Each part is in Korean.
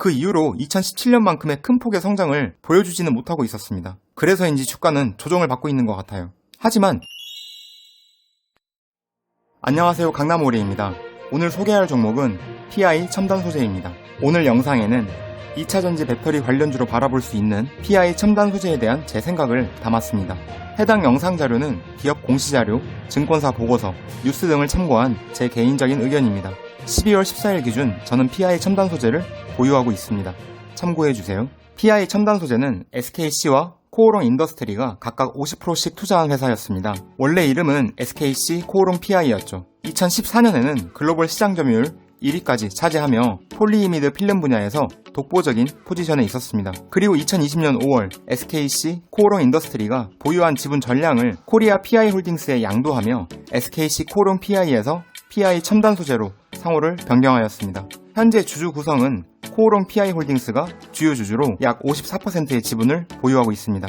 그 이후로 2017년만큼의 큰 폭의 성장을 보여주지는 못하고 있었습니다. 그래서인지 주가는 조정을 받고 있는 것 같아요. 하지만 안녕하세요 강남오리입니다. 오늘 소개할 종목은 PI 첨단 소재입니다. 오늘 영상에는 2차전지 배터리 관련주로 바라볼 수 있는 PI 첨단 소재에 대한 제 생각을 담았습니다. 해당 영상 자료는 기업 공시 자료, 증권사 보고서, 뉴스 등을 참고한 제 개인적인 의견입니다. 12월 14일 기준 저는 PI 첨단 소재를 보유하고 있습니다. 참고해주세요. PI 첨단 소재는 SKC와 코오롱 인더스트리가 각각 50%씩 투자한 회사였습니다. 원래 이름은 SKC 코오롱 PI였죠. 2014년에는 글로벌 시장 점유율 1위까지 차지하며 폴리이미드 필름 분야에서 독보적인 포지션에 있었습니다. 그리고 2020년 5월 SKC 코오롱 인더스트리가 보유한 지분 전량을 코리아 PI 홀딩스에 양도하며 SKC 코오롱 PI에서 PI 첨단 소재로 상호를 변경하였습니다. 현재 주주 구성은 코오롱 PI 홀딩스가 주요 주주로 약 54%의 지분을 보유하고 있습니다.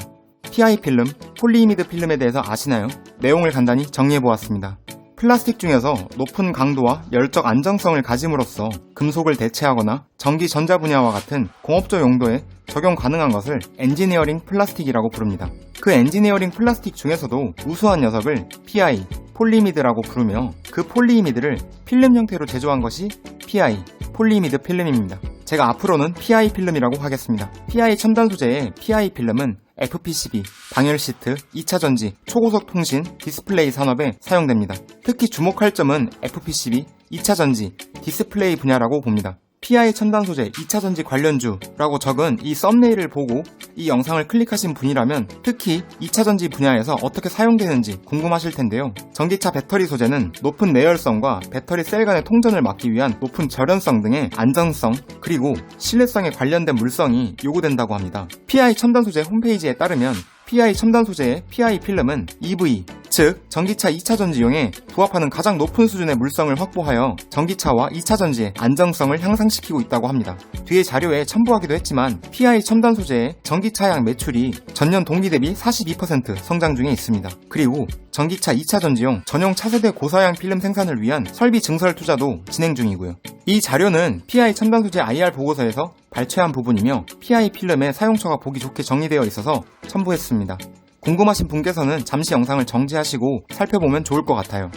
PI 필름, 폴리이미드 필름에 대해서 아시나요? 내용을 간단히 정리해보았습니다. 플라스틱 중에서 높은 강도와 열적 안정성을 가짐으로써 금속을 대체하거나 전기 전자 분야와 같은 공업적 용도에 적용 가능한 것을 엔지니어링 플라스틱이라고 부릅니다. 그 엔지니어링 플라스틱 중에서도 우수한 녀석을 PI, 폴리미드라고 부르며 그 폴리이미드를 필름 형태로 제조한 것이 PI, 폴리이미드 필름입니다. 제가 앞으로는 PI 필름이라고 하겠습니다. PI 첨단 소재의 PI 필름은 FPCB, 방열 시트, 2차 전지, 초고속 통신, 디스플레이 산업에 사용됩니다. 특히 주목할 점은 FPCB, 2차 전지, 디스플레이 분야라고 봅니다. PI 첨단 소재 2차 전지 관련주라고 적은 이 썸네일을 보고 이 영상을 클릭하신 분이라면 특히 2차 전지 분야에서 어떻게 사용되는지 궁금하실 텐데요. 전기차 배터리 소재는 높은 내열성과 배터리 셀 간의 통전을 막기 위한 높은 절연성 등의 안전성 그리고 신뢰성에 관련된 물성이 요구된다고 합니다. PI 첨단 소재 홈페이지에 따르면 PI 첨단 소재의 PI 필름은 EV, 즉 전기차 2차 전지용에 부합하는 가장 높은 수준의 물성을 확보하여 전기차와 2차 전지의 안정성을 향상시키고 있다고 합니다. 뒤에 자료에 첨부하기도 했지만 PI 첨단 소재의 전기차량 매출이 전년 동기 대비 42% 성장 중에 있습니다. 그리고 전기차 2차 전지용 전용 차세대 고사양 필름 생산을 위한 설비 증설 투자도 진행 중이고요. 이 자료는 PI 첨단 소재 IR 보고서에서 발췌한 부분이며 PI 필름의 사용처가 보기 좋게 정리되어 있어서 첨부했습니다. 궁금하신 분께서는 잠시 영상을 정지하시고 살펴보면 좋을 것 같아요.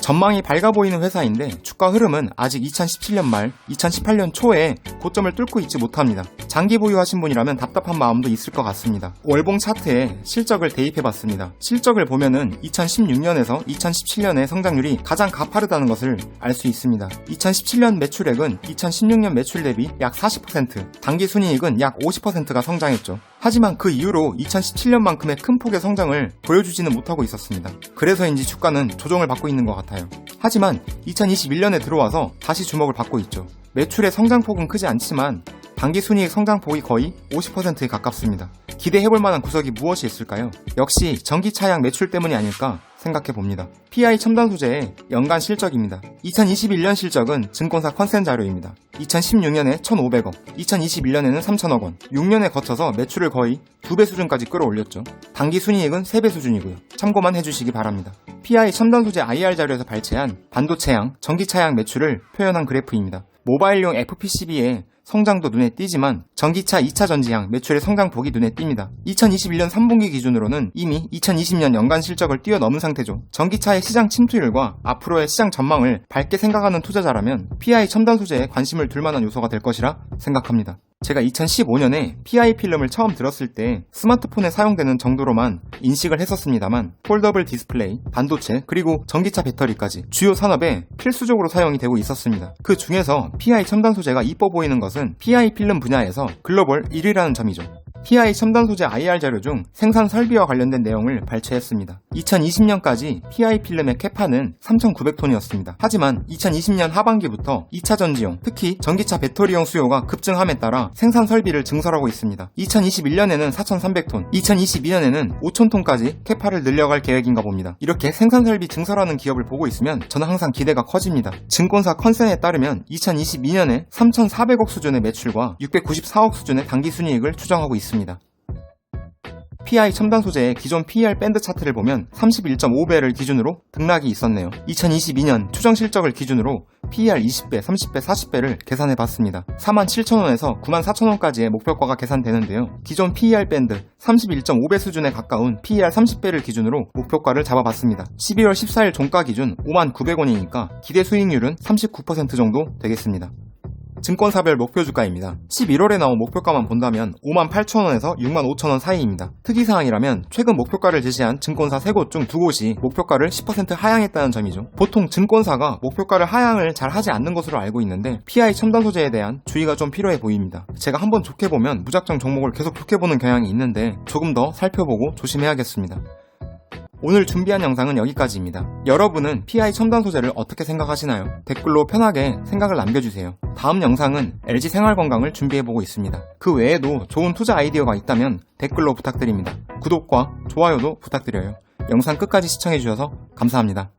전망이 밝아 보이는 회사인데 주가 흐름은 아직 2017년 말, 2018년 초에 고점을 뚫고 있지 못합니다. 장기 보유하신 분이라면 답답한 마음도 있을 것 같습니다. 월봉 차트에 실적을 대입해봤습니다. 실적을 보면은 2016년에서 2017년의 성장률이 가장 가파르다는 것을 알 수 있습니다. 2017년 매출액은 2016년 매출 대비 약 40%, 당기 순이익은 약 50%가 성장했죠. 하지만 그 이후로 2017년만큼의 큰 폭의 성장을 보여주지는 못하고 있었습니다. 그래서인지 주가는 조정을 받고 있는 것 같아요. 하지만 2021년에 들어와서 다시 주목을 받고 있죠. 매출의 성장폭은 크지 않지만 단기 순이익 성장폭이 거의 50%에 가깝습니다. 기대해볼 만한 구석이 무엇이 있을까요? 역시 전기차량 매출 때문이 아닐까 생각해 봅니다. PI 첨단 소재의 연간 실적입니다. 2021년 실적은 증권사 컨센 자료입니다. 2016년에 1,500억, 2021년에는 3,000억 원, 6년에 거쳐서 매출을 거의 2배 수준까지 끌어올렸죠. 단기 순이익은 3배 수준이고요. 참고만 해주시기 바랍니다. PI 첨단 소재 IR 자료에서 발췌한 반도체양, 전기차양 매출을 표현한 그래프입니다. 모바일용 FPCB에 성장도 눈에 띄지만 전기차 2차 전지향 매출의 성장폭이 눈에 띕니다. 2021년 3분기 기준으로는 이미 2020년 연간 실적을 뛰어넘은 상태죠. 전기차의 시장 침투율과 앞으로의 시장 전망을 밝게 생각하는 투자자라면 PI 첨단 소재에 관심을 둘 만한 요소가 될 것이라 생각합니다. 제가 2015년에 PI 필름을 처음 들었을 때 스마트폰에 사용되는 정도로만 인식을 했었습니다만 폴더블 디스플레이, 반도체, 그리고 전기차 배터리까지 주요 산업에 필수적으로 사용이 되고 있었습니다. 그 중에서 PI 첨단 소재가 이뻐 보이는 것은 PI 필름 분야에서 글로벌 1위라는 점이죠. PI 첨단 소재 IR 자료 중 생산 설비와 관련된 내용을 발췌했습니다. 2020년까지 PI 필름의 캐파는 3,900톤이었습니다. 하지만 2020년 하반기부터 2차 전지용, 특히 전기차 배터리용 수요가 급증함에 따라 생산 설비를 증설하고 있습니다. 2021년에는 4,300톤, 2022년에는 5,000톤까지 캐파를 늘려갈 계획인가 봅니다. 이렇게 생산 설비 증설하는 기업을 보고 있으면 저는 항상 기대가 커집니다. 증권사 컨센에 따르면 2022년에 3,400억 수준의 매출과 694억 수준의 당기 순이익을 추정하고 있습니다. PI 첨단 소재의 기존 PER 밴드 차트를 보면 31.5배를 기준으로 등락이 있었네요. 2022년 추정 실적을 기준으로 PER 20배, 30배, 40배를 계산해 봤습니다. 47,000원에서 94,000원까지의 목표가가 계산되는데요. 기존 PER 밴드 31.5배 수준에 가까운 PER 30배를 기준으로 목표가를 잡아봤습니다. 12월 14일 종가 기준 59,900원이니까 기대 수익률은 39% 정도 되겠습니다. 증권사별 목표 주가입니다. 11월에 나온 목표가만 본다면 58,000원에서 65,000원 사이입니다. 특이사항이라면 최근 목표가를 제시한 증권사 3곳 중 2곳이 목표가를 10% 하향했다는 점이죠. 보통 증권사가 목표가를 하향을 잘 하지 않는 것으로 알고 있는데 PI 첨단 소재에 대한 주의가 좀 필요해 보입니다. 제가 한번 좋게 보면 무작정 종목을 계속 좋게 보는 경향이 있는데 조금 더 살펴보고 조심해야겠습니다. 오늘 준비한 영상은 여기까지입니다. 여러분은 PI 첨단 소재를 어떻게 생각하시나요? 댓글로 편하게 생각을 남겨주세요. 다음 영상은 LG 생활건강을 준비해보고 있습니다. 그 외에도 좋은 투자 아이디어가 있다면 댓글로 부탁드립니다. 구독과 좋아요도 부탁드려요. 영상 끝까지 시청해주셔서 감사합니다.